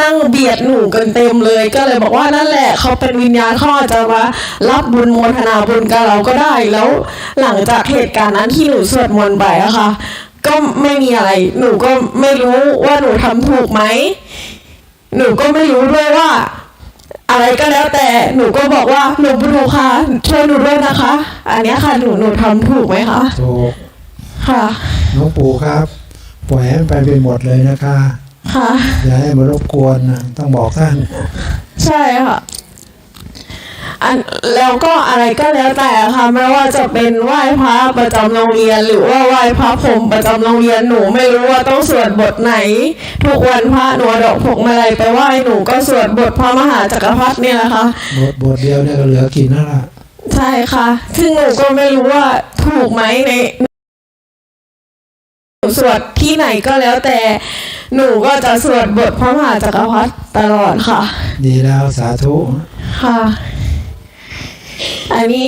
นั่งเบียดหนูกันเต็มเลย ก็เลยบอกว่านั่นแหละเขาเป็นวิญญาณเขาอาจจะมารับบุญโมทนาบุญกับเราก็ได้แล้ว หลังจากเหตุการณ์นั้นที่หนูสวดมนต์ไปอะค่ะ ก็ไม่มีอะไร หนูก็ไม่รู้ว่าหนูทำถูกไหมหนูก็ไม่รู้ด้วยว่า อะไรก็แล้วแต่หนูก็บอกว่าหลวงปู่คะช่วยหนูด้วยนะคะ อันเนี้ยค่ะหนูหนูทำถูกไหมคะถูกค่ะหลวงปู่ครับปล่อยให้มันไปเป็นหมดเลยนะคะ ค่ะ อย่าให้มารบกวนนะต้องบอกท่าน ใช่ค่ะอันแล้วก็อะไรก็แล้วแต่ค่ะไม่ว่าจะเป็นไหว้พระประจำโรงเรียน หรือว่าไหว้พระพรหมประจำโรงเรียนหนูไม่รู้ว่าต้องสวดบทไหน ทุกวันพระหนูเอาดอกพวงมาลัยไปไหว้หนูก็สวดบทพระมหาจักรพรรดิเนี่ยแหละค่ะบทบทเดียวเนี่ยก็เหลือกินนั่นแหละใช่ค่ะ ซึ่งหนูก็ไม่รู้ว่าถูกไหมในหนู สวดที่ไหนก็แล้วแต่หนูก็จะสวดบทพระมหาจักรพรรดิตลอดค่ะ ดีแล้วสาธุ ค่ะ อันนี้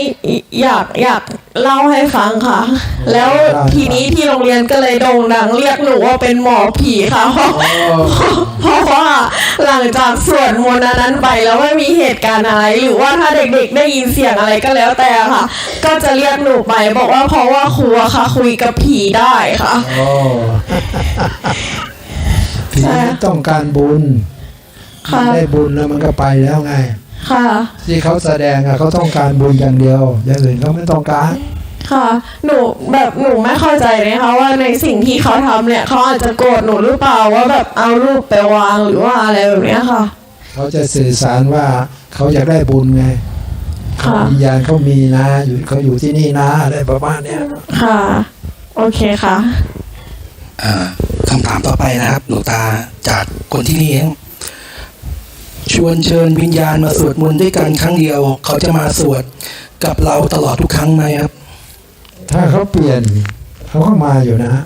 อยากอยากเล่าให้ฟังค่ะ แล้วทีนี้ที่โรงเรียนก็เลยโด่งดังเรียกหนูว่าเป็นหมอผีค่ะเพราะเพราะว่าหลังจากสวดมนต์อันนั้นไปแล้วไม่มีเหตุการณ์อะไร หรือว่าถ้าเด็กๆได้ยินเสียงอะไรก็แล้วแต่ค่ะ ก็จะเรียกหนูไปบอกว่าเพราะว่าครูอะค่ะ คุยกับผีได้ค่ะโอ้ผีใช่ต้องการบุญค่ะได้บุญแล้วมันก็ไปแล้วไง ค่ะ ที่เขาแสดงอะเขาต้องการบุญอย่างเดียว อย่างอื่นเขาไม่ต้องการค่ะ หนูแบบหนูไม่เข้าใจเลยค่ะว่าในสิ่งที่เขาทำเนี่ยเขาอาจจะโกรธหนูหรือเปล่าว่าแบบเอารูปไปวางหรือว่าอะไรแบบเนี้ยค่ะ เขาจะสื่อสารว่าเขาอยากได้บุญไงค่ะวิญญาณเขามีนะ อยู่เขาอยู่ที่นี่นะอะไรประมาณเนี้ยค่ะ โอเคค่ะเอ่อคำถามต่อไปนะครับหลวงตาจากคนที่เลี้ยง ชวนเชิญวิญญาณมาสวดมนต์ด้วยกันครั้งเดียว เขาจะมาสวดกับเราตลอดทุกครั้งไหมครับ ถ้าเขาเปลี่ยนเขาก็มาอยู่นะฮะ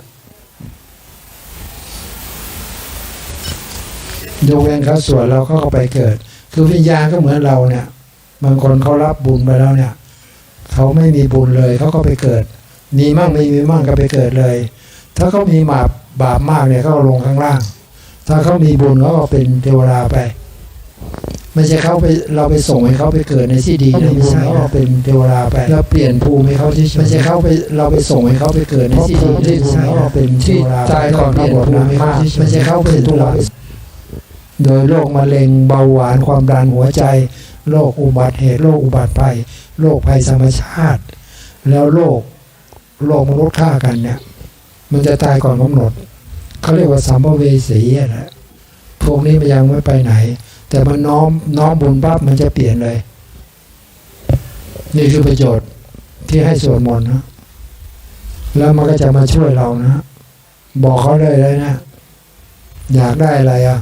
ยกเว้นเขาสวดเราเขาก็ไปเกิด คือวิญญาณก็เหมือนเราเนี่ย บางคนเขารับบุญไปแล้วเนี่ยเขาไม่มีบุญเลยเขาก็ไปเกิด มีมั่งไม่มีมั่งก็ไปเกิดเลย ถ้าเขามีบาปบาปมากเนี่ยเขาลงข้างล่าง ถ้าเขามีบุญเขาก็เป็นเทวดาไป ไม่ใช่เขาไปเราไปส่งให้เขาไปเกิดในที่ดีนะไม่ใช่เขาเป็นเทวดาไปแล้วเปลี่ยนภูมิให้เขาที่ไม่ใช่เขาไปเราไปส่งให้เขาไปเกิดในที่ดีที่ใช่เขาเป็นเทวดาตายก่อนกำหนดนะมากไม่ใช่เขาเป็นตัวเราโดยโรคมะเร็งเบาหวานความดันหัวใจโรคอุบัติเหตุโรคอุบัติภัยโรคภัยธรรมชาติ แล้วโรคโรคมนุษย์ฆ่ากันเนี่ย มันจะตายก่อนกำหนดเขาเรียกว่าสัมภเวสีอะนะพวกนี้มันยังไม่ไปไหน แต่มันน้อมน้อมบุญปั๊บมันจะเปลี่ยนเลย นี่คือประโยชน์ที่ให้สวดมนต์นะแล้วมันก็จะมาช่วยเรานะบอกเขาเลยเลยนะ อยากได้อะไรอะ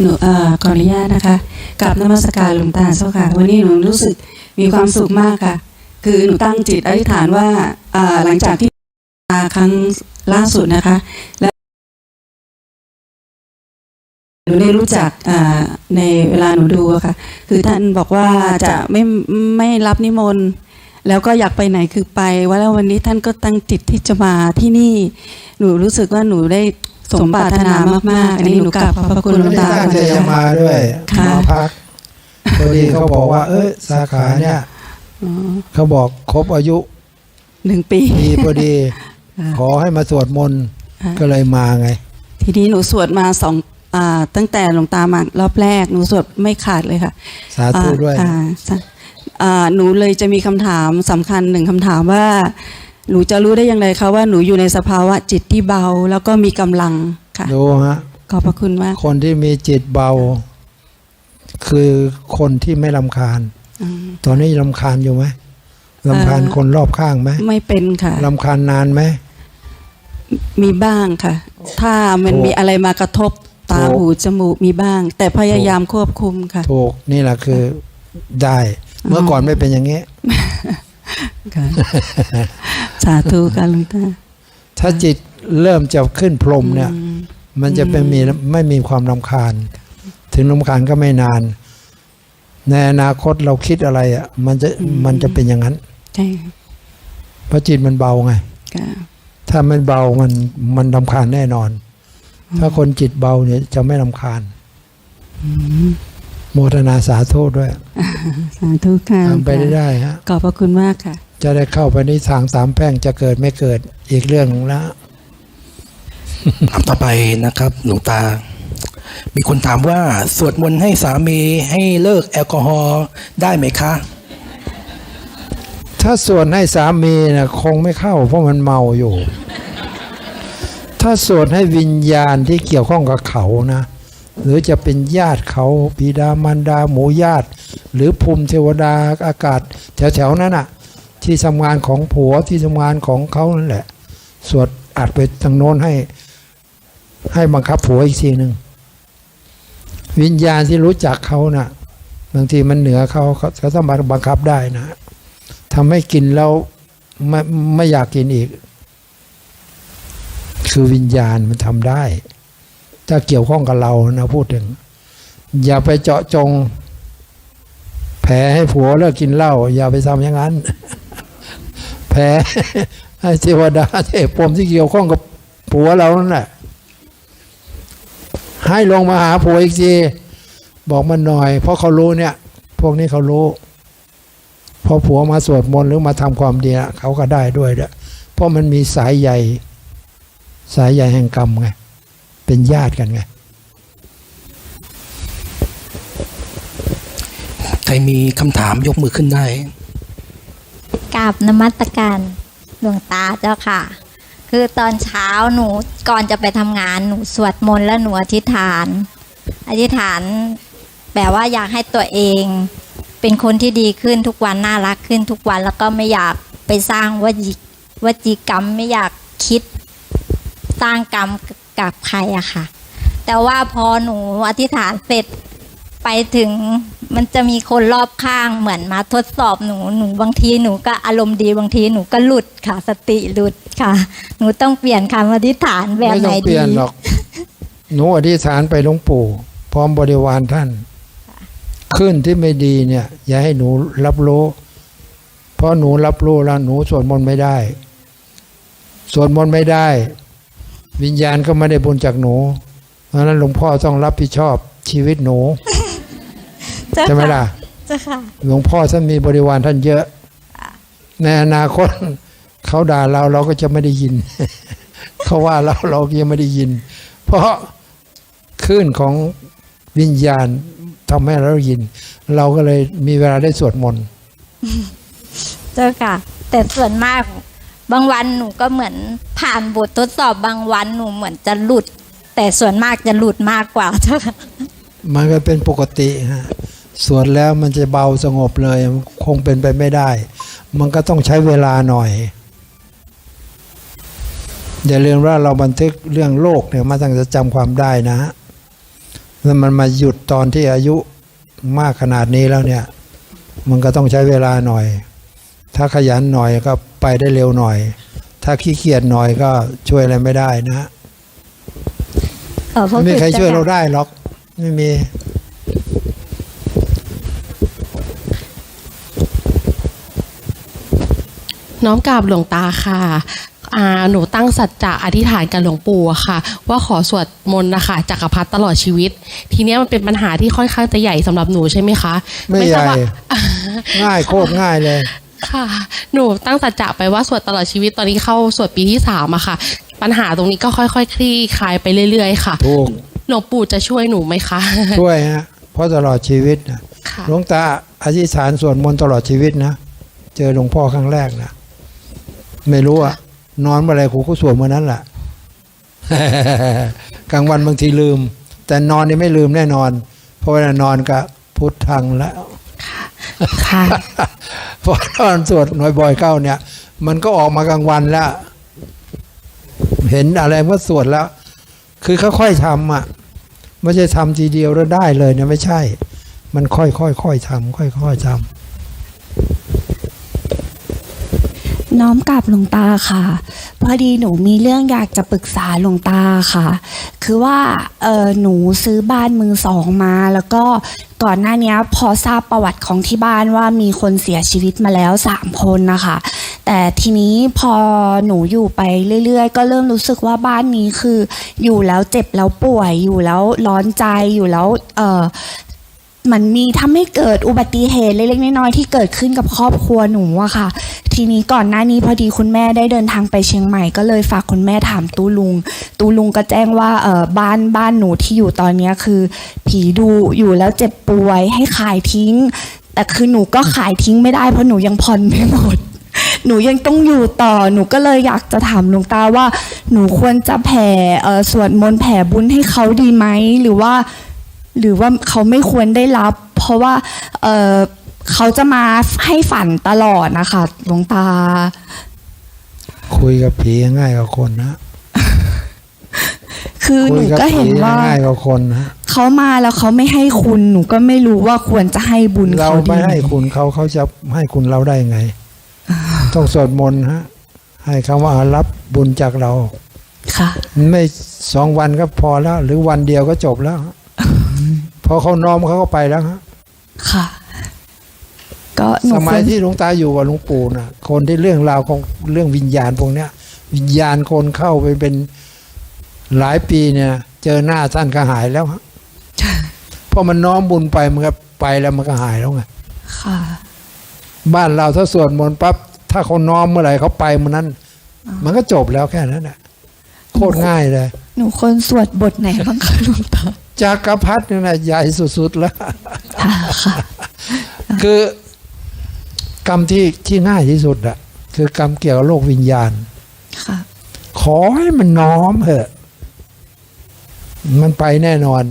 หนูอขออนุญาตนะคะกับนมัสการหลวงตาเจ้าค่ะ วันนี้หนูรู้สึกมีความสุขมากค่ะ คือหนูตั้งจิตอธิษฐานว่าอ่าหลังจากที่มาครั้งล่าสุดนะคะ และ หนูได้รู้จักอ่าในเวลาหนูดูอะค่ะ คือท่านบอกว่าจะไม่ไม่รับนิมนต์แล้วก็อยากไปไหนคือไปว่าแล้ววันนี้ท่านก็ตั้งจิตที่จะมาที่นี่ หนูรู้สึกว่าหนูได้สมปรารถนามากๆ อันนี้หนูกราบขอบพระคุณหลวงตาตั้งใจก่อนจะนะคะมาด้วยค่ะมาพักพอดีเขาบอกว่า เอ้ยสาขาเนี่ยอ๋อเขาบอกครบอายุหนึ่งปีดีพอดีค่ะขอให้มาสวดมนต์ค่ะก็เลยมาไง ทีนี้หนูสวดมาสองอ่า ตั้งแต่หลวงตามารอบแรกหนูสวดไม่ขาดเลยค่ะ สาธุด้วยอ่าสาอ่าหนูเลยจะมีคำถามสำคัญหนึ่งคำถามว่าหนูจะรู้ได้อย่างไรคะว่าหนูอยู่ในสภาวะจิตที่เบาแล้วก็มีกำลังค่ะดูฮะขอบพระคุณมากคนที่มีจิตเบา คือคนที่ไม่ลำคาญอืมตอนนี้ลำคาญอยู่ไหมลำคาญเอ่อคนรอบข้างไหมไม่เป็นค่ะลำคาญนานไหมมีบ้างค่ะ ถ้ามันถูกมีอะไรมากระทบตาถูก หูจมูกมีบ้าง แต่พยายามควบคุมค่ะ ถูกนี่แหละคือได้เมื่อก่อนไม่เป็นอย่างนี้ค่ะสาธุค่ะหลวงตาถ้าจิตเริ่มจะขึ้นพรหมเนี่ยอืมมันจะเป็นมีไม่มีความลำคาญ ถึงลำคาญก็ไม่นาน ในอนาคตเราคิดอะไรอะ มันจะมันจะเป็นอย่างนั้นใช่ค่ะเพราะจิตมันเบาไงค่ะถ้ามันเบามันมันลำคาญแน่นอน ถ้าคนจิตเบาเนี่ยจะไม่ลำคาญโมทนาสาธุด้วย สาธุค่ะทำไปได้ได้ฮะขอบพระคุณมากค่ะ จะได้เข้าไปในทางสามแพร่งจะเกิดไม่เกิดอีกเรื่องหนึงละถามต่อไปนะครับ หลวงตา มีคนถามว่า สวดมนต์ให้สามีให้เลิกแอลกอฮอล์ได้ไหมคะ ถ้าส่วนให้สามีนะคงไม่เข้า เพราะมันเมาอยู่ ถ้าสวนให้วิญญาณที่เกี่ยวข้องกับเขานะ หรือจะเป็นญาติเขาบิดามารดาหมู่ญาติ หรือภูมิเทวดาอากาศแถวๆนั้นน่ะ ที่ทำงานของผัวที่ทำงานของเขานั่นแหละ สวดอัดไปทางโน้นให้ให้บังคับผัวอีกทีหนึ่งวิญญาณที่รู้จักเขาน่ะบางทีมันเหนือเขาเขาเขาสามารถบังคับได้นะทำให้กินแล้วไม่ไม่อยากกินอีก คือวิญญาณมันทำได้ ถ้าเกี่ยวข้องกับเรานะพูดถึง อย่าไปเจาะจง แผลให้ผัวเลิกกินเหล้าอย่าไปทำอย่างนั้น แผลให้เทวดาเทพพรหมที่เกี่ยวข้องกับผัวเรานั่นแหละให้ลงมาหาผัวอีกทีบอกมันหน่อย เพราะเขารู้เนี่ย พวกนี้เขารู้พอผัวมาสวดมนต์หรือมาทำความดีเขาก็ได้ด้วยเด้อเพราะมันมีสายใย สายใยแห่งกรรมไง เป็นญาติกันไง ใครมีคำถามยกมือขึ้นได้กราบนมัสการหลวงตาเจ้าค่ะ คือตอนเช้าหนูก่อนจะไปทำงานหนูสวดมนต์แล้วหนูอธิษฐาน อธิษฐานแบบว่าอยากให้ตัวเอง เป็นคนที่ดีขึ้นทุกวันน่ารักขึ้นทุกวันแล้วก็ไม่อยากไปสร้างวจีวจีกรรมไม่อยากคิดส ร้างกรรมกับใครอะค่ะ แต่ว่าพอหนูอธิษฐานเสร็จไปถึงมันจะมีคนรอบข้างเหมือนมาทดสอบหนูหนูบางทีหนูก็อารมณ์ดีบางทีหนูก็หลุดค่ะ สติหลุดค่ะ หนูต้องเปลี่ยนคำอธิษฐานแบบไม่ไหนต้องเปดีลี่ยนหรอกหนูอธิษฐานไปหลวงปู่ พร้อมบริวารท่านขึ้นที่ไม่ดีเนี่ย อย่าให้หนูรับรู้ เพราะหนูรับรู้แล้วหนูสวดมนต์ไม่ได้สวดมนต์ไม่ได้ วิญญาณก็ไม่ได้บุญจากหนู เพราะฉะนั้นหลวงพ่อต้องรับผิดชอบชีวิตหนูเจ้าใช่ไหมค่ะล่ะเจ้าค่ะหลวงพ่อท่านมีบริวารท่านเยอะ ในอนาคตเขาด่าเราเราก็จะไม่ได้ยิน เขาว่าเราเราก็ยังไม่ได้ยิน เพราะคลื่นของวิญญาณทำให้เราได้ยิน เราก็เลยมีเวลาได้สวดมนต์เจ้าค่ะ แต่ส่วนมาก บางวันหนูก็เหมือนผ่านบททดสอบบางวันหนูเหมือนจะหลุด แต่ส่วนมากจะหลุดมากกว่าเจ้าค่ะมันก็เป็นปกติฮะสวดแล้วมันจะเบาสงบเลยคงเป็นไปไม่ได้ มันก็ต้องใช้เวลาหน่อย อย่าลืมว่าเราบันทึกเรื่องโลกเนี่ยมาตั้งแต่จำความได้นะฮะแล้วมันมาหยุดตอนที่อายุมากขนาดนี้แล้วเนี่ย มันก็ต้องใช้เวลาหน่อย ถ้าขยันหน่อยก็ ไปได้เร็วหน่อย ถ้าขี้เกียจหน่อยก็ช่วยอะไรไม่ได้นะฮะเออพวกไม่มีใครจ้ช่วยค่ะเราได้หรอก ไม่มีน้อมกราบหลวงตาค่ะอ่าหนูตั้งสัจจะอธิษฐานกับหลวงปู่อะค่ะ ว่าขอสวดมนต์นะคะจักรพรรดิตลอดชีวิต ทีเนี้ยมันเป็นปัญหาที่ค่อนข้างจะใหญ่สำหรับหนูใช่ไหมคะ ไม่ทใหราบญ่ว่าง่ายโคตรง่ายเลย ค่ะ หนูตั้งสัจจะไปว่าสวดตลอดชีวิตตอนนี้เข้าสวดปีที่สามอะค่ะ ปัญหาตรงนี้ก็ค่อยๆคคลี่คลายไปเรื่อยๆ ค่ะถูกหลวงปู่จะช่วยหนูไหมคะช่วยฮะเพราะตลอดชีวิตนะค่ะหลวงตาอธิษฐานสวดมนต์ตลอดชีวิตนะเจอหลวงพ่อครั้งแรกนะไม่รู้อะนอนเมื่อไหรครูก็สวดเมื่อนั้นแหละกลางวันบางทีลืม แต่นอนนี่ไม่ลืมแน่นอน เพราะเวลานอนก็พุทธังแล้วค่ะ พอตอนสวดหน่อยบ่อยเข้าเนี่ย มันก็ออกมากลางวันแล้ว เห็นอะไรเมื่อสวดแล้ว คือค่อยๆทำอะไม่ใช่ทำทีเดียวแล้วได้เลยเนี่ยไม่ใช่ มันค่อยๆค่อยๆทำค่อยๆทำ น้อมกลับหลวงตาค่ะ พอดีหนูมีเรื่องอยากจะปรึกษาหลวงตาค่ะ คือว่าเออหนูซื้อบ้านมือสองมา แล้วก็ก่อนหน้านี้พอทราบประวัติของที่บ้านว่ามีคนเสียชีวิตมาแล้วสามคนนะคะ แต่ทีนี้พอหนูอยู่ไปเรื่อยๆ ก็เริ่มรู้สึกว่าบ้านนี้คือ อยู่แล้วเจ็บแล้วป่วยอยู่แล้วร้อนใจอยู่แล้วเออ มันมีทำให้เกิดอุบัติเหตุเล็กๆน้อยๆที่เกิดขึ้นกับครอบครัวหนูอะค่ะ ทีนี้ก่อนหน้านี้พอดีคุณแม่ได้เดินทางไปเชียงใหม่ก็เลยฝากคุณแม่ถามตู้ลุง ตู้ลุงก็แจ้งว่าเออบ้านบ้านหนูที่อยู่ตอนเนี้คือ ผีดูอยู่แล้วเจ็บป่วยให้ขายทิ้ง แต่คือหนูก็ขายทิ้งไม่ได้เพราะหนูยังผ่อนไม่หมดหนูยังต้องอยู่ต่อ หนูก็เลยอยากจะถามหลวงตาว่า หนูควรจะแผ่สวดมนต์แผ่บุญให้เขาดีไหม หรือว่า หรือว่าเขาไม่ควรได้รับ เพราะว่าเอ่อเขาจะมาให้ฝันตลอดนะคะหลวงตา คุยกับผีง่ายกว่าคนนะคือหคุนูยกับก็เห็ผีนว่าง่ายกว่าคนนะเขามาแล้วเขาไม่ให้คุณหนูก็ไม่รู้ว่าควรจะให้บุญเราเขาดีไม่ให้คุณเขาเขาจะให้คุณเราได้ไง ต้องสวดมนต์ฮะ ให้คำว่ารับบุญจากเรา ค่ะ ไม่สองวันก็พอแล้ว หรือวันเดียวก็จบแล้วฮะ พอเขาน้อมเขาก็ไปแล้วฮะค่ะ ก็หนูสคมัวยรที่หลวงตาอยู่กับหลวงปู่นะคนที่เรื่องราวของเรื่องวิญญาณพวกเนี้ย วิญญาณคนเข้าไปเป็นหลายปีเนี่ย เจอหน้าท่านก็หายแล้วฮะเพราะมันน้อมบุญไปมันก็ไปแล้วมันก็หายแล้วไงค่ะ บ้านเราถ้าสวดมนต์ปั๊บถ้าเขาน้อมเมื่อไหร่เขาไปเมื่อนั้น มันก็จบแล้วแค่นั้นแหละโคตรง่ายเลย หนูควรสวดบทไหนบ้างคะหลวงตา จากกรพัดนี่นะใหญ่สุดๆแล้วค่ะค่ะคือกรรมที่ที่ง่ายที่สุดอะคือกรรมเกี่ยวกับโลกวิญญาณค่ะขอให้มันน้อมเถอะ มันไปแน่นอน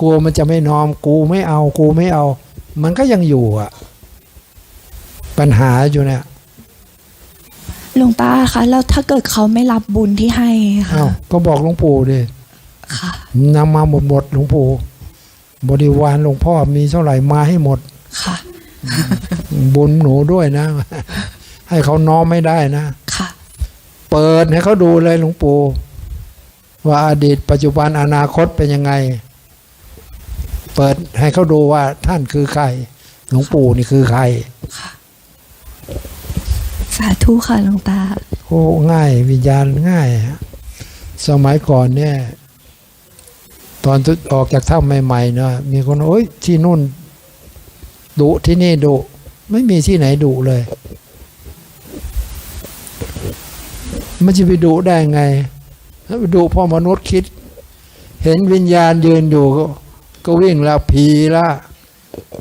กลัวมันจะไม่น้อมกูไม่เอากูไม่เอา มันก็ยังอยู่อะปัญหาอยู่เนี่ยหลวงตาคะแล้วถ้าเกิดเขาไม่รับบุญที่ให้ค่ะเอ้าก็บอกหลวงปู่ดิค่ะ นำมาหมดหมดหลวงปู่บริวารหลวงพ่อมีเท่าไหร่มาให้หมดค่ะ บุญหนูด้วยนะ ให้เขาน้อมไม่ได้นะค่ะ เปิดให้เขาดูเลยหลวงปู่ว่าอดีตปัจจุบันอนาคตเป็นยังไง เปิดให้เขาดูว่าท่านคือใคร หลวงปู่นี่คือใครสาธุค่ะหลวงตา โอ้ง่ายวิญญาณง่ายฮะสมัยก่อนเนี่ย ตอนออกจากถ้ำใหม่ๆเนาะมีคนโอ้ยที่นู่นดุที่นี่ดุไม่มีที่ไหนดุเลย มันจะไปดุได้ไงถ้าไปดุพ่อมนุษย์คิด เห็นวิญญาณยืนอยู่ ก็ก็วิ่งแล้วผีละ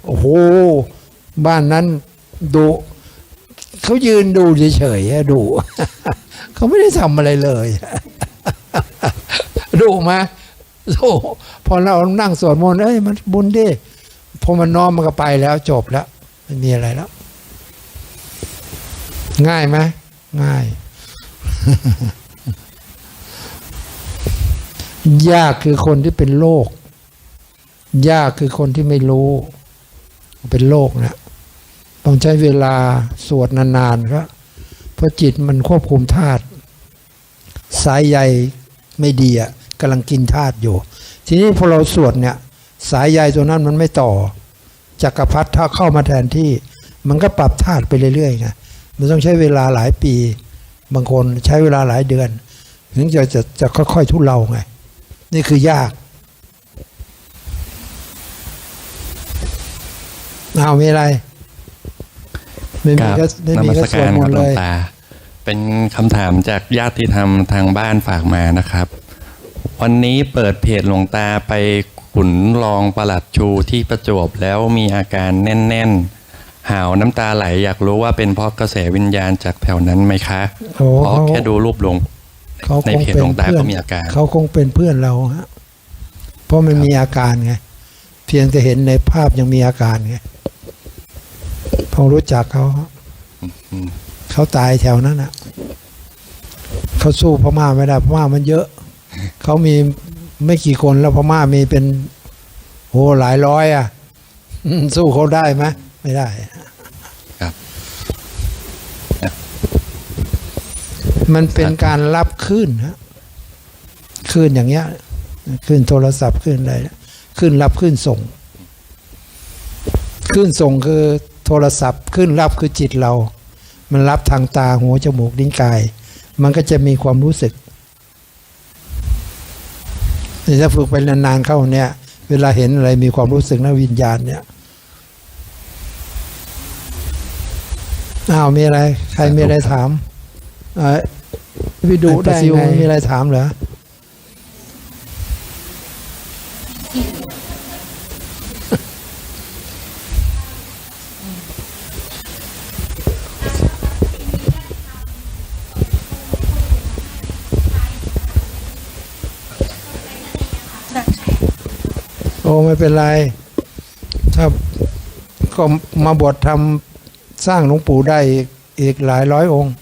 โอ้โหบ้านนั้นดุเขายืนดูเฉยๆดุเขาไม่ได้ทำอะไรเลยดุไหมา โอ้พอเรานั่งสวดมนต์เอ้ยมันบุญดิพอมันน้อมมันก็ไปแล้วจบแล้วไม่มีอะไรแล้ว ง่ายไหมง่าย ยากคือคนที่เป็นโรคยากคือคนที่ไม่รู้ เป็นโรคนะต้องใช้เวลาสวดนานๆครับเพราะจิตมันควบคุมธาตุสายใยไม่ดีอะ กำลังกินธาตุอยู่ ทีนี้พอเราสวดเนี่ย สายใยตัวนั้นมันไม่ต่อจักรพรรดิถ้าเข้ามาแทนที่ มันก็ปรับธาตุไปเรื่อยๆไงมันต้องใช้เวลาหลายปี บางคนใช้เวลาหลายเดือน ถึงจะจะจะค่อยๆทุเลาไง นี่คือยากเอามีอะไร ไม่มีกับก็ไม่นมีมัก็สสวกาดรมคนรับต์หลเลวงยตาเป็นคำถามจากญาติธรรมทางบ้านฝากมานะครับ วันนี้เปิดเพจหลวงตาไปขุนรองประหลัดชูที่ประจวบแล้วมีอาการแน่น ๆ หาวน้ำตาไหลอยากรู้ว่าเป็นเพราะกระแสวิญญาณจากแถวนั้นไหมคะโอ้เพราะเขาแค่ดูรูปลงเขาในคงเพจเป็นหลวงตาเพื่อก็นมีอาการ เขาคงเป็นเพื่อนเราฮะเพราะมันมีอาการไงเพียงแต่เห็นในภาพยังมีอาการไงพอรู้จักเขาอืมเขาตายแถวนั้นอะเขาสู้พม่าไม่ได้พม่ามันเยอะ เขามีไม่กี่คนแล้วพม่ามีเป็นโหหลายร้อยอะอืมสู้เขาได้ไหมไม่ได้ครับ มันเป็นการรับคลื่นฮะคลื่นอย่างเงี้ยคลื่นโทรศัพท์คลื่นอะไรนะคลื่นรับคลื่นส่งคลื่นส่งคือโทรศัพท์คลื่นรับคือจิตเรา มันรับทางตาหูจมูกลิ้นกาย มันก็จะมีความรู้สึกนี่ ถ้าฝึกไปนานๆเข้าเนี่ย เวลาเห็นอะไรมีความรู้สึกนะวิญญาณเนี่ยอ้าวมีอะไร ใครมีอะไรถามไอพิดูได้ไงมีอะไรถามเหรอ อ้ไม่เป็นไร ถ้าก็มาบวชทำสร้างหลวงปู่ได้อีกอีกหลายร้อยองค์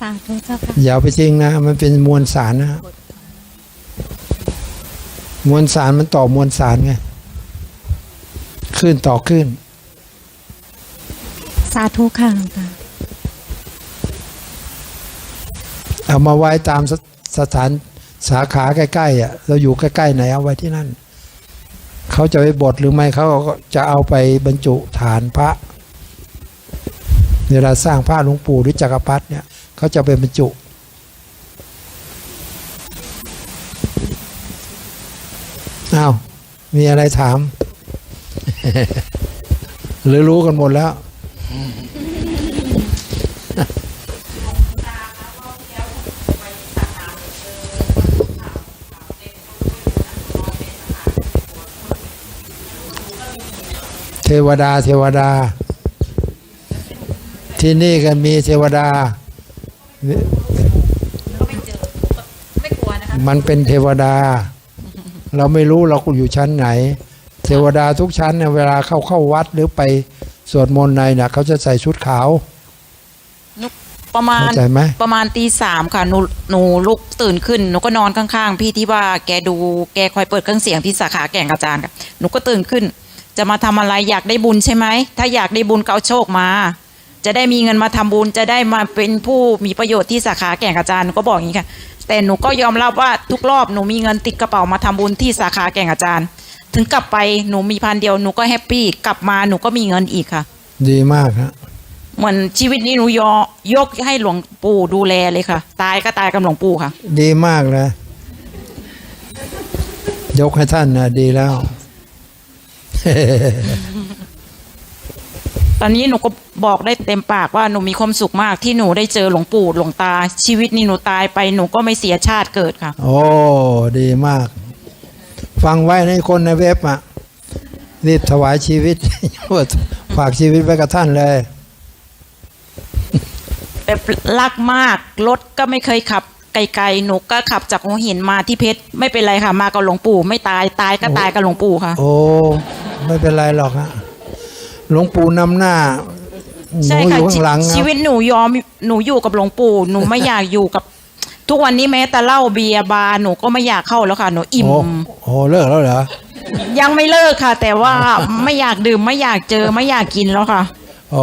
สาธุเจ้าค่ะอย่าเอาไปจริงนะ มันเป็นมวลสารนะมวลสารมันต่อมวลสารไงขึ้นต่อขึ้น สาธุค่ะหลวงตาเอามาไว้ตามสสถานสาขาใกล้ๆอะเราอยู่ใกล้ๆไหนเอาไว้ที่นั่น เขาจะไปบดหรือไม่เขาจะเอาไปบรรจุฐานพระเวลาสร้างพระหลวงปู่หรือจักรพรรดิเนี่ยเขาจะไปบรรจุ อ้าว มีอะไรถาม หรือรู้กันหมดแล้ว เทวดาเทวดา ที่นี่ก็มีเทวดา มันเป็นเทวดา เราไม่รู้เราอยู่ชั้นไหน เทวดาทุกชั้นเนี่ยเวลาเข้าเข้าวัดหรือไปสวดมนต์ในเนี่ยเขาจะใส่ชุดขาวประมาณเข้าใจไหมประมาณตีสามค่ะหนูหนูลุกตื่นขึ้นหนูก็นอนข้างๆ พี่ที่ว่าแกดูแกคอยเปิดเครื่องเสียงที่สาขาแก่งกระจานค่ะหนูก็ตื่นขึ้น จะมาทำอะไรอยากได้บุญใช่ไหม ถ้าอยากได้บุญก็เอาโชคมา จะได้มีเงินมาทำบุญจะได้มาเป็นผู้มีประโยชน์ที่สาขาแก่งกระจานหนูก็บอกอย่างนี้ค่ะ แต่หนูก็ยอมรับว่าทุกรอบหนูมีเงินติดกระเป๋ามาทำบุญที่สาขาแก่งกระจานถึงกลับไปหนูมีพันเดียวหนูก็แฮปปี้กลับมาหนูก็มีเงินอีกค่ะ ดีมากฮะเหมือนชีวิตนี้หนูยอยกให้หลวงปู่ดูแลเลยค่ะ ตายก็ตายกับหลวงปู่ค่ะ ดีมากเลยยกให้ท่านนะดีแล้ว ตอนนี้หนูก็บอกได้เต็มปากว่าหนูมีความสุขมากที่หนูได้เจอหลวงปู่หลวงตา ชีวิตนี้หนูตายไปหนูก็ไม่เสียชาติเกิดค่ะ โอ้ดีมาก ฟังไว้ในคนในเว็บอะรีบถวายชีวิต ฝากชีวิตไว้กับท่านเลยแบบรักมากรถก็ไม่เคยขับไกลๆหนูก็ขับจากหัวหินมาที่เพชรไม่เป็นไรค่ะ มากับหลวงปู่ ไม่ตายตายก็ตายกับหลวงปู่ค่ะ โอ้ ไม่เป็นไรหรอกฮะหลวงปู่นำหน้าหใช่นูอค่ะยู่ข้างหลังชีวิตหนูยอมหนูอยู่กับหลวงปู่หนูไม่อยากอยู่กับ ทุกวันนี้แม้แต่เหล้าเบียร์บาร์หนูก็ไม่อยากเข้าแล้วค่ะหนูอิ่ม โอ้โอ้เลิกแล้วเหรอยังไม่เลิกค่ะ แต่ว่าไม่อยากดื่มไม่อยากเจอไม่อยากกินแล้วค่ะโอ้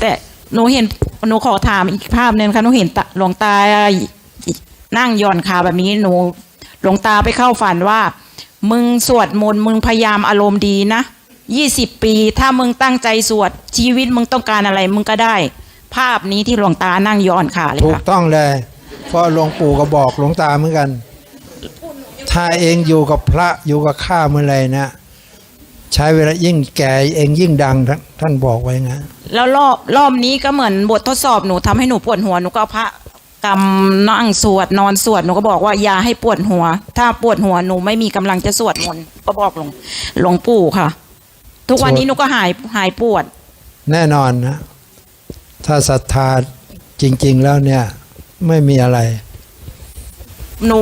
แต่หนูเห็นหนูขอถามอีกภาพหนึ่งค่ะหนูเห็นตาหลวงตา นั่งย่อนขาแบบนี้หนูหลวงตาไปเข้าฝันว่า มึงสวดมนต์มึงพยายามอารมณ์ดีนะยี่สิบปี ถ้ามึงตั้งใจสวดชีวิตมึงต้องการอะไรมึงก็ได้ ภาพนี้ที่หลวงตานั่งย้อนขาเลยถูกค่ะต้องเลย เพราะหลวงปู่ก็บอกหลวงตาเหมือนกัน ถ้าเองอยู่กับพระอยู่กับข้าเมื่อไหรนะ ใช้เวลายิ่งแก่เองยิ่งดังท่านท่านบอกไว้งั้นแล้วรอบรอบนี้ก็เหมือนบททดสอบหนูทำให้หนูปวดหัวหนูก็เอาพระ กำนั่งสวดนอนสวดหนูก็บอกว่าอย่าให้ปวดหัว ถ้าปวดหัวหนูไม่มีกำลังจะสวดมนต์ก็บอกหลวงหลวงปู่ค่ะ ทุกวันนี้หนูก็หายหายปวด แน่นอนนะถ้าศรัทธาจริง ๆ แล้วเนี่ย ไม่มีอะไร หนู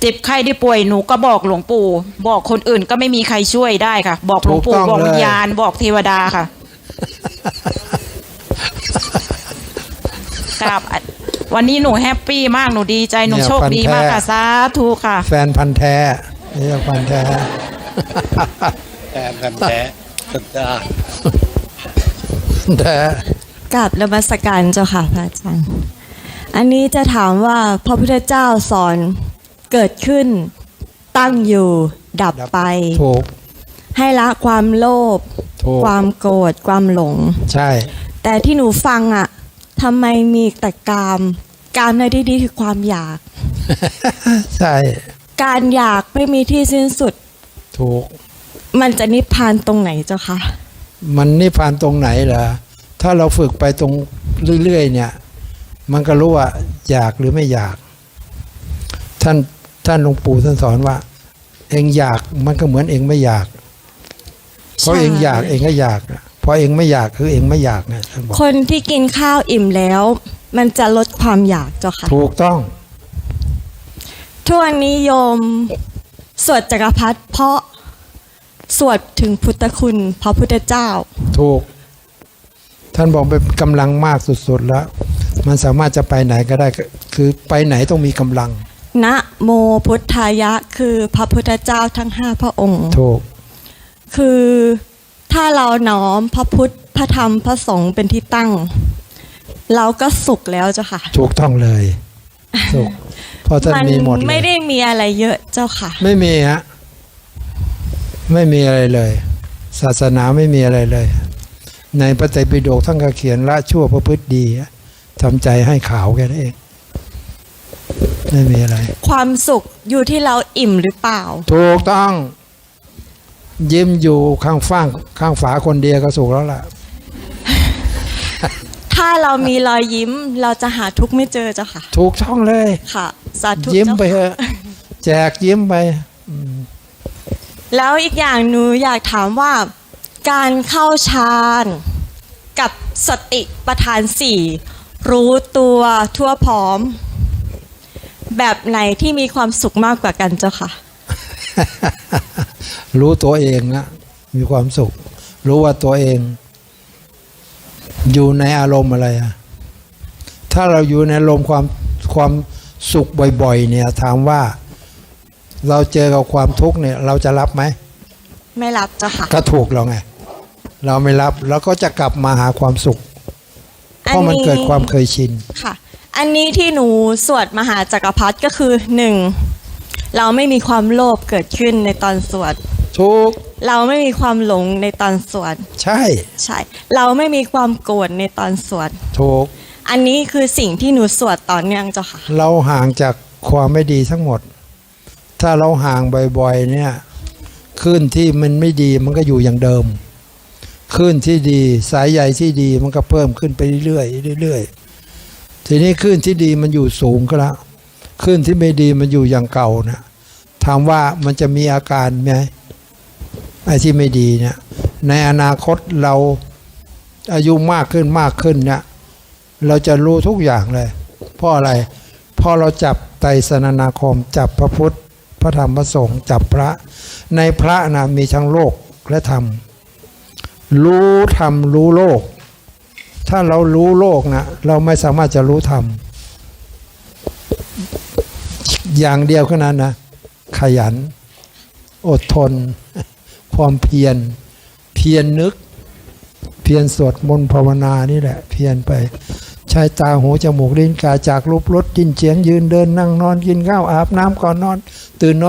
เจ็บไข้ได้ป่วยหนูก็บอกหลวงปู่ บอกคนอื่นก็ไม่มีใครช่วยได้ค่ะ บอกหลวงปู่ถูกต้องบอกวิญเลยญาณบอกเทวดาค่ะกับ วันนี้หนูแฮปปี้มากหนูดีใจหนูเนี่ยโชคดีมากฟันแท้ค่ะสาธุค่ะ แฟนพันธ์แท้นี่พันธ์แท้ แทนกันแท้สุดยอดแท้กับนมัสการเจ้าค่ะพระอาจารย์ อันนี้จะถามว่าพระพุทธเจ้าสอนเกิดขึ้น ตั้งอยู่ ดับไป ถูก ให้ละความโลภ ถูก ความโกรธ ความหลง ใช่ แต่ที่หนูฟังอะ ทำไมมีแต่กาม กามในที่นี้คือความอยาก ใช่ การอยากไม่มีที่สิ้นสุด ถูก มันจะนิพพานตรงไหนเจ้าคะ มันนิพพานตรงไหนเหรอ ถ้าเราฝึกไปตรงเรื่อยๆเนี่ย มันก็รู้ว่า อยากหรือไม่อยาก ท่านท่านหลวงปู่ท่านสอนว่า เองอยากมันก็เหมือนเองไม่อยาก เพราะใช่เองอยากเองก็อยากนะ เพราะเองไม่อยากคือเองไม่อยากนะท่านบอกคนที่กินข้าวอิ่มแล้ว มันจะลดความอยากเจ้าค่ะถูกต้องทุกวันนี้โยมสวดจักรพรรดิเพราะสวดถึงพุทธคุณพระพุทธเจ้า ถูก ท่านบอกเป็นกำลังมากสุดๆแล้ว มันสามารถจะไปไหนก็ได้ก็คือไปไหนต้องมีกำลังนะโมพุทธายะคือพระพุทธเจ้าทั้งห้าพระองค์ ถูก คือ ถ้าเราน้อมพระพุทธพระธรรมพระสงฆ์เป็นที่ตั้ง เราก็สุขแล้วเจ้าค่ะถูกต้องเลยถูกเพราะท่านมีหมดเลไม่ยได้มีอะไรเยอะเจ้าค่ะ ไม่มีฮะไม่มีอะไรเลย ศาสนาไม่มีอะไรเลย ในพระไตรปิฎกท่านก็เขียนละชั่วประพฤติดีทำใจให้ขาวแค่นั้นเองไม่มีอะไร ความสุขอยู่ที่เราอิ่มหรือเปล่า ถูกต้อง ยิ้มอยู่ข้างฟ้างข้างฝาคนเดียวก็สุขแล้วล่ะ ถ้าเรามีรอยยิ้มเราจะหาทุกข์ไม่เจอเจ้าค่ะ ถูกช่องเลย ค่ะ สาธุยิ้มเจ้าไปเถค่ะอะแจกยิ้มไป แล้วอีกอย่างหนูอยากถามว่า การเข้าฌานกับสติประธานสี่รู้ตัวทั่วพร้อม แบบไหนที่มีความสุขมากกว่ากันเจ้าค่ะ รู้ตัวเองนะมีความสุข รู้ว่าตัวเอง อยู่ในอารมณ์อะไรอะถ้าเราอยู่ในอารมณ์ความความสุขบ่อย ๆ เนี่ยถามว่า เราเจอกับความทุกข์เนี่ย เราจะรับไหมไม่รับเจ้าค่ะก็ถูกเราไงเราไม่รับแล้วก็จะกลับมาหาความสุข เพราะมันเกิดความเคยชินค่ะ อันนี้ที่หนูสวดมหาจักรพรรดิก็คือหนึ่งเราไม่มีความโลภเกิดขึ้นในตอนสวด ทุกข์เราไม่มีความหลงในตอนสวดใช่ ใช่ เราไม่มีความโกรธในตอนสวดถูก อันนี้คือสิ่งที่หนูสวดต่อเนื่องเจ้าค่ะ เราห่างจากความไม่ดีทั้งหมด ถ้าเราห่างบ่อยๆเนี่ยคลื่นที่มันไม่ดีมันก็อยู่อย่างเดิมคลื่นที่ดีสายใยที่ดีมันก็เพิ่มขึ้นไปเรื่อยๆเรื่อยๆทีนี้คลื่นที่ดีมันอยู่สูงก็แล้วคลื่นที่ไม่ดีมันอยู่อย่างเก่านะถามว่ามันจะมีอาการไหม ไอ้ที่ไม่ดีเนี่ย ในอนาคตเราอายุมากขึ้นมากขึ้นเนี่ย เราจะรู้ทุกอย่างเลย เพราะอะไรเพราะเราจับไตรสนนาคม จับพระพุทธ พระธรรมพระสงฆ์จับพระ ในพระนะมีทั้งโลกและธรรม รู้ธรรมรู้โลก ถ้าเรารู้โลกนะเราไม่สามารถจะรู้ธรรม อย่างเดียวแค่นั้นนะ ขยัน อดทน ความเพียร เพียรนึก เพียรสวดมนต์ภาวนานี่แหละ เพียรไป ใช้ตาหูจมูกลิ้นกายจากรูปรสกินเฉียงยืนเดินนั่งนอนกินข้าวอาบน้ำก่อนนอน ตื่นนอน